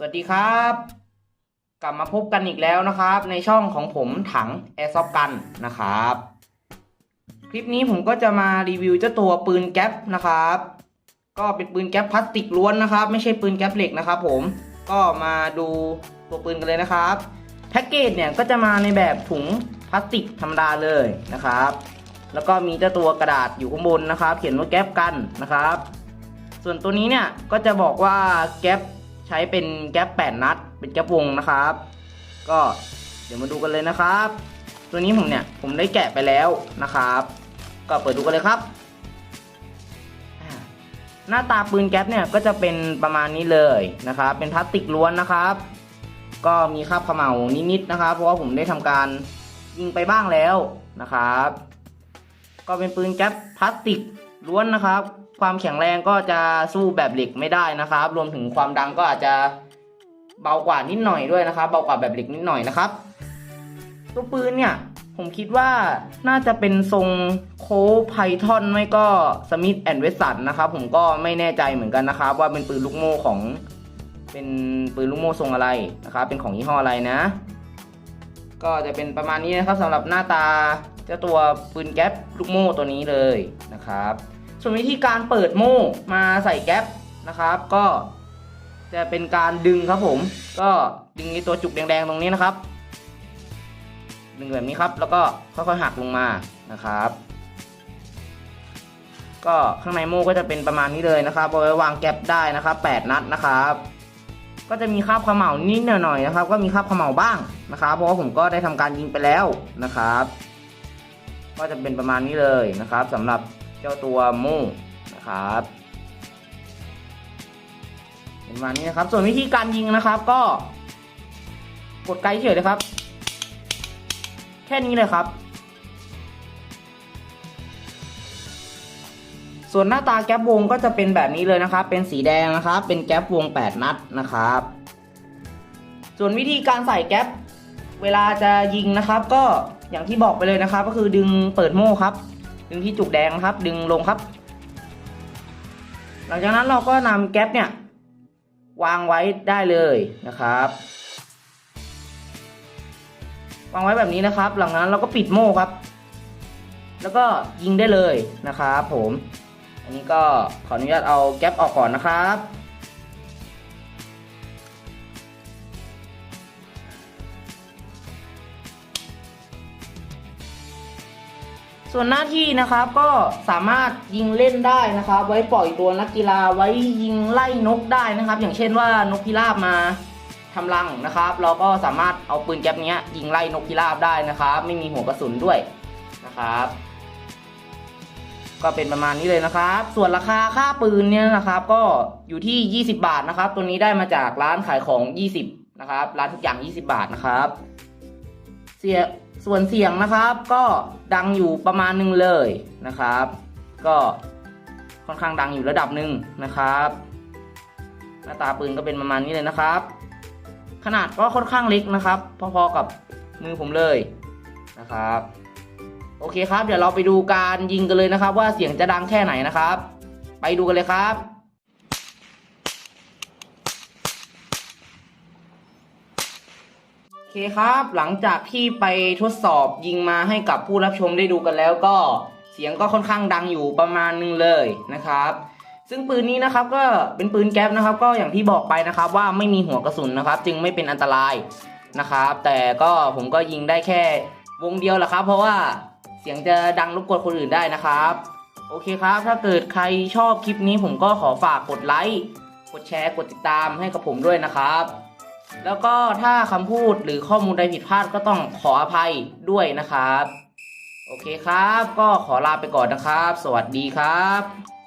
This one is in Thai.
สวัสดีครับ กลับมาพบกันอีกแล้วนะครับ ในช่องของผมถัง Airsoft กันนะครับ คลิปนี้ผมก็จะมารีวิวเจ้าตัวปืนแก๊ปนะครับ ก็เป็นปืนแก๊ปพลาสติกล้วนนะครับ ไม่ใช่ปืนแก๊ปเหล็กนะครับ ผมก็มาดูตัวปืนกันเลยนะครับแพ็กเกจเนี่ยก็จะมาในแบบถุงพลาสติกธรรมดาเลยนะครับ แล้วก็มีเจ้าตัวกระดาษอยู่ข้างบนนะครับ เขียนว่าแก๊ปกันนะครับ ส่วนตัวนี้เนี่ยก็จะบอกว่าแก๊ป ใช้เป็นแก๊ป8นัด เป็นแก๊ปวงนะครับ ก็เดี๋ยวมาดูกันเลยนะครับ ตัวนี้ผมเนี่ยผมได้แกะไปแล้วนะครับ ก็เปิดดูกันเลยครับ หน้าตาปืนแก๊ปเนี่ยก็จะเป็นประมาณนี้เลยนะครับ เป็นพลาสติกล้วนนะครับ ก็มีคราบเขม่านิดๆนะครับ เพราะว่าผมได้ทำการยิงไปบ้างแล้วนะครับ ก็เป็นปืนแก๊ปพลาสติกล้วนนะครับ ความแข็งแรงก็จะสู้แบบเหล็กไม่ได้นะครับ รวมถึงความดังก็อาจจะเบากว่านิดหน่อยด้วยนะครับ เบากว่าแบบเหล็กนิดหน่อยนะครับตัวปืนเนี่ยผมคิดว่าน่าจะเป็นทรงโคไพทอนไม่ก็สมิธแอนด์เวสันนะครับผมก็ไม่แน่ใจเหมือนกันนะครับ ว่าเป็นปืนลูกโม่ของ เป็นปืนลูกโม่ทรงอะไรนะครับ เป็นของยี่ห้ออะไรนะ ก็จะเป็นประมาณนี้นะครับสำหรับหน้าตาเจ้าตัวปืนแก๊ปลูกโม่ตัวนี้เลยนะครับ ส่วนวิธีการเปิดโม่มาใส่แก๊ปนะครับ ก็จะเป็นการดึงครับผม ก็ดึงในตัวจุกแดงๆตรงนี้นะครับ ดึงแบบนี้ครับ แล้วก็ค่อยๆหักลงมานะครับ ก็ข้างในโม่ก็จะเป็นประมาณนี้เลยนะครับเอาไว้วางแก๊ปได้นะครับ 8 นัดนะครับ ก็จะมีคราบเขม่านิดหน่อยนะครับ ก็มีคราบเขม่าบ้างนะครับ เพราะว่าผมก็ได้ทำการยิงไปแล้วนะครับ ก็จะเป็นประมาณนี้เลยนะครับสำหรับ เจ้าตัวม่นะครับเป็นประมาณนี้นะครับ ส่วนวิธีการยิงนะครับ ก็ กดไกลเฉยเลยครับ แค่นี้เลยครับ ส่วนหน้าตาแก๊ปวงก็จะเป็นแบบนี้เลยนะครับ เป็นสีแดงนะครับ เป็นแก๊ปวง 8 นัดนะครับ ส่วนวิธีการใส่แก๊ปเวลาจะยิงนะครับ ก็อย่างที่บอกไปเลยนะครับ ก็คือดึงเปิดโม่ครับ ดึงที่จุกแดงนะครับ ดึงลงครับ หลังจากนั้นเราก็นำแก๊ปเนี่ย วางไว้ได้เลยนะครับ วางไว้แบบนี้นะครับ หลังจากนั้นเราก็ปิดโม่ครับ แล้วก็ยิงได้เลยนะครับผม อันนี้ก็ขออนุญาตเอาแก๊ปออกก่อนนะครับ ส่วนหน้าที่นะครับก็สามารถยิงเล่นได้นะครับ ไว้ปล่อยตัวนักกีฬาไว้ยิงไล่นกได้นะครับ อย่างเช่นว่านกพิราบมาทำรังนะครับ เราก็สามารถเอาปืนแก๊ปเนี้ยยิงไล่นกพิราบได้นะครับ ไม่มีหัวกระสุนด้วยนะครับ ก็เป็นประมาณนี้เลยนะครับ ส่วนราคาค่าปืนเนี่ยนะครับ ก็อยู่ที่ 20 บาทนะครับ ตัวนี้ได้มาจากร้านขายของ 20 นะครับ ร้านทุกอย่าง 20 บาทนะครับ เสีย ส่วนเสียงนะครับก็ดังอยู่ประมาณหนึงเลยนะครับ ก็ค่อนข้างดังอยู่ระดับหนึ่งนะครับ หน้าตาปืนก็เป็นประมาณนี้เลยนะครับ ขนาดก็ค่อนข้างเล็กนะครับ พอๆกับมือผมเลยนะครับ โอเคครับ เดี๋ยวเราไปดูการยิงกันเลยนะครับ ว่าเสียงจะดังแค่ไหนนะครับ ไปดูกันเลยครับ อเคครับ หลังจากที่ไปทดสอบยิงมาให้กับผู้รับชมได้ดูกันแล้วก็เสียงก็ค่อนข้างดังอยู่ประมาณนึงเลยนะครับ ซึ่งปืนนี้นะครับก็เป็นปืนแก๊ปนะครับ ก็อย่างที่บอกไปนะครับว่าไม่มีหัวกระสุนนะครับ จึงไม่เป็นอันตรายนะครับ แต่ก็ผมก็ยิงได้แค่วงเดียวแหละครับ เพราะว่าเสียงจะดังรบกวนคนอื่นได้นะครับ โอเคครับ ถ้าเกิดใครชอบคลิปนี้ผมก็ขอฝากกดไลค์กดแชร์กดติดตามให้กับผมด้วยนะครับ แล้วก็ถ้าคำพูดหรือข้อมูลใดผิดพลาดก็ต้องขออภัยด้วยนะครับ โอเคครับ ก็ขอลาไปก่อนนะครับ สวัสดีครับ